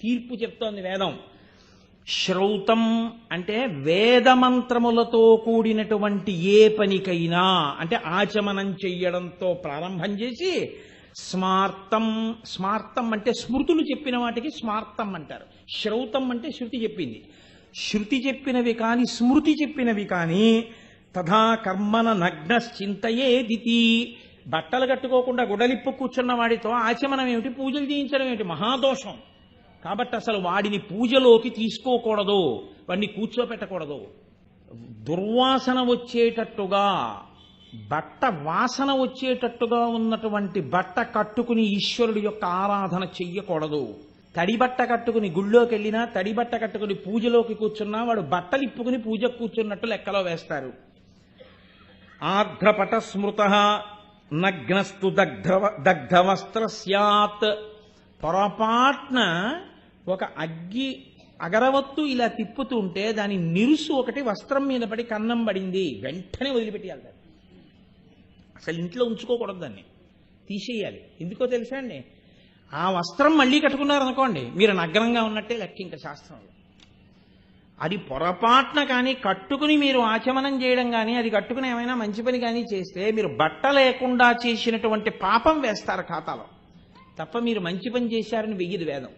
తీర్పు చెప్తోంది వేదం. శ్రౌతం అంటే వేదమంత్రములతో కూడినటువంటి ఏ పనికైనా అంటే ఆచమనం చెయ్యడంతో ప్రారంభం చేసి స్మార్తం స్మార్తం అంటే స్మృతులు చెప్పిన వాటికి స్మార్తం అంటారు. శ్రౌతం అంటే శృతి చెప్పింది. శృతి చెప్పినవి కాని స్మృతి చెప్పినవి కాని తథా కర్మన నగ్నశ్చింతయే దితి బట్టలు కట్టుకోకుండా గుడలిప్పు కూర్చున్న వాడితో ఆచమనం ఏమిటి? పూజలు చేయించడం ఏమిటి? మహాదోషం. కాబట్టి అసలు వాడిని పూజలోకి తీసుకోకూడదు వాడిని కూర్చోపెట్టకూడదు. దుర్వాసన వచ్చేటట్టుగా బట్ట వాసన వచ్చేటట్టుగా ఉన్నటువంటి బట్ట కట్టుకుని ఈశ్వరుడి యొక్క ఆరాధన చెయ్యకూడదు. తడి బట్ట కట్టుకుని గుళ్ళోకి వెళ్ళినా తడి బట్ట కట్టుకుని పూజలోకి కూర్చున్నా వాడు బట్టలు ఇప్పుకుని పూజకు కూర్చున్నట్టు లెక్కలో వేస్తారు. ఆర్ధ్రపట స్మృత నగ్నస్తు దగ్ధ దగ్ధవస్త్ర స్యాత్. పొరపాట్న ఒక అగ్గి అగరవత్తు ఇలా తిప్పుతుంటే దాని నిరుసు ఒకటి వస్త్రం మీద పడి కన్నం పడింది. వెంటనే వదిలిపెట్టేయాలి దాన్ని. అసలు ఇంట్లో ఉంచుకోకూడదు దాన్ని. తీసేయాలి. ఎందుకో తెలుసా అండి? ఆ వస్త్రం మళ్ళీ కట్టుకున్నారనుకోండి మీరు నగ్నంగా ఉన్నట్టే లెక్క ఇంకా శాస్త్రంలో అది పొరపాటున కానీ కట్టుకుని మీరు ఆచమనం చేయడం కానీ అది కట్టుకుని ఏమైనా మంచి పని కానీ చేస్తే మీరు బట్ట లేకుండా చేసినటువంటి పాపం వేస్తారు ఖాతాలో. తప్ప మీరు మంచి పని చేశారని వెయ్యదు వేదం.